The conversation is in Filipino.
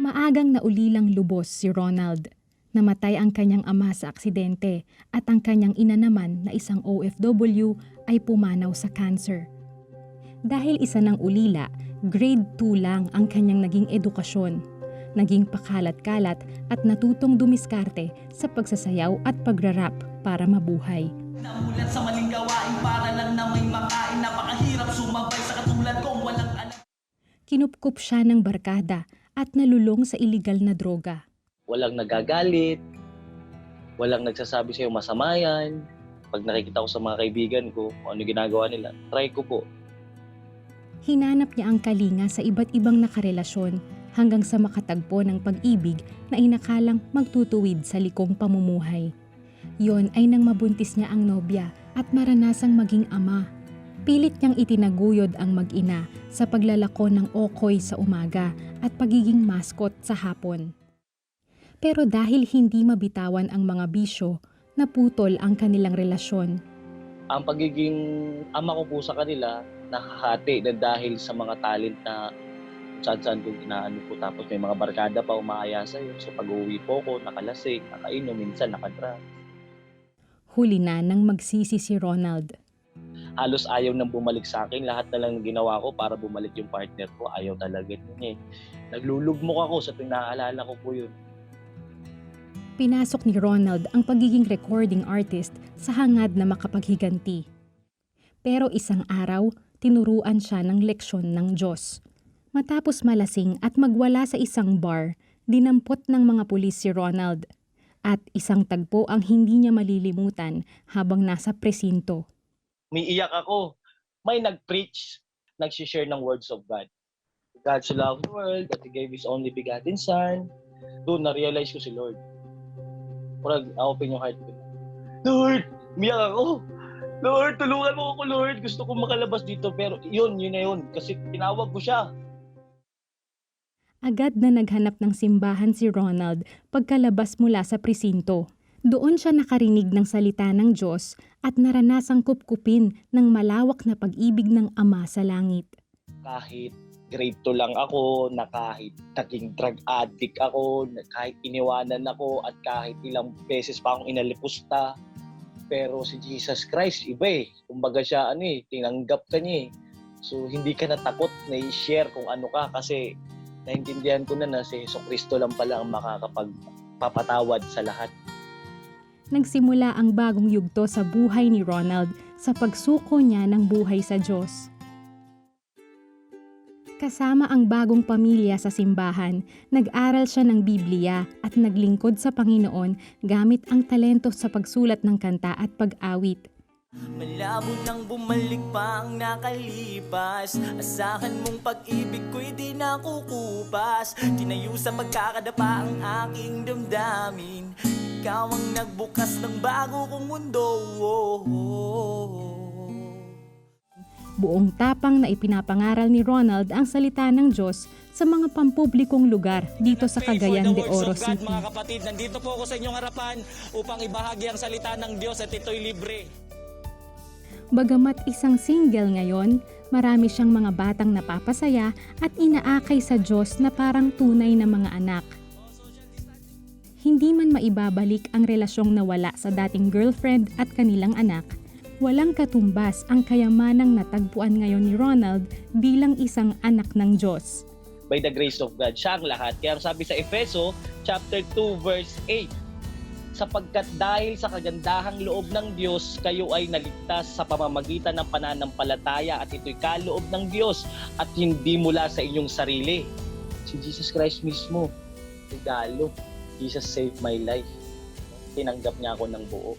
Maagang naulilang lubos si Ronald. Namatay ang kanyang ama sa aksidente at ang kanyang ina naman na isang OFW ay pumanaw sa cancer. Dahil isa ng ulila, grade 2 lang ang kanyang naging edukasyon. Naging pakalat-kalat at natutong dumiskarte sa pagsasayaw at pagrarap para mabuhay. Namulat sa maling gawain para lang na may makain Napakahirap sumabay sa katulad kong walang alam Kinupkup siya ng barkada at nalulong sa iligal na droga. walang nagagalit, walang nagsasabi sa'yo masama yan. Pag nakikita ko sa mga kaibigan ko, kung ano ginagawa nila, try ko po. Hinanap niya ang kalinga sa iba't ibang nakarelasyon hanggang sa makatagpo ng pag-ibig na inakalang magtutuwid sa likong pamumuhay. Yon ay nang mabuntis niya ang nobya at maranasang maging ama. Pilit niyang itinaguyod ang mag-ina sa paglalako ng okoy sa umaga at pagiging mascot sa hapon. Pero dahil hindi mabitawan ang mga bisyo, naputol ang kanilang relasyon. Ang pagiging ama ko po sa kanila, nakahati na dahil sa mga talent na saan-saan kong inaano po. Tapos may mga barkada pa umaaya sa'yo. So pag-uwi po ko, nakalasing, nakainom, minsan nakadra. Huli na nang magsisi si Ronald. Halos ayaw nang bumalik sa akin. Lahat na lang ginawa ko para bumalik yung partner ko. Ayaw talaga niya eh. Naglulugmok ako sa tuwing naaalala ko po yun. Pinasok ni Ronald ang pagiging recording artist sa hangad na makapaghiganti. Pero isang araw, tinuruan siya ng leksyon ng Diyos. Matapos malasing at magwala sa isang bar, dinampot ng mga pulis si Ronald. At isang tagpo ang hindi niya malilimutan habang nasa presinto. Umiiyak ako. May nag-preach, nag-share ng words of God. God so loved the world that He gave His only begotten Son. Doon, na-realize ko si Lord. Parang, open yung heart ko. Lord, umiyak ako. Lord, tulungan mo ako, Lord. Gusto ko makalabas dito. Pero yun, yun na yun. Kasi tinawag ko siya. Agad na naghanap ng simbahan si Ronald pagkalabas mula sa presinto. Doon siya nakarinig ng salita ng Diyos at naranasang kupkupin ng malawak na pag-ibig ng Ama sa langit. Kahit grade 2 lang ako, na kahit naging drug addict ako, na kahit iniwanan ako, at kahit ilang beses pa akong inalipusta. Pero si Jesus Christ, iba eh. Kumbaga siya, ano eh, tinanggap ka niya eh. So, hindi ka natakot na i-share kung ano ka kasi naintindihan ko na na si Yeso Cristo lang pala ang makakapagpapatawad sa lahat. Nagsimula ang bagong yugto sa buhay ni Ronald sa pagsuko niya ng buhay sa Diyos. Kasama ang bagong pamilya sa simbahan, nag-aral siya ng Biblia at naglingkod sa Panginoon gamit ang talento sa pagsulat ng kanta at pag-awit. Malabo nang bumalik pa ang nakalipas Asahan mong pag-ibig ko'y di nakukupas Tinayo sa pagkakadapa ang aking damdamin Ikaw ang nagbukas ng bago kong mundo Buong tapang na ipinapangaral ni Ronald ang salita ng Diyos sa mga pampublikong lugar dito sa Cagayan de Oro City. Mga kapatid, nandito po ako sa inyong harapan upang ibahagi ang salita ng Diyos at ito'y libre. Bagamat isang single ngayon, marami siyang mga batang napapasaya at inaakay sa Diyos na parang tunay na mga anak. Hindi man maibabalik ang relasyong nawala sa dating girlfriend at kanilang anak, walang katumbas ang kayamanang natagpuan ngayon ni Ronald bilang isang anak ng Diyos. By the grace of God, siya ang lahat. Kaya sabi sa Efeso, chapter 2, verse 8, sapagkat dahil sa kagandahang loob ng Diyos, kayo ay naligtas sa pamamagitan ng pananampalataya at ito'y kaloob ng Diyos at hindi mula sa inyong sarili. Si Jesus Christ mismo, regalo. Jesus saved my life. Tinanggap niya ako ng buo.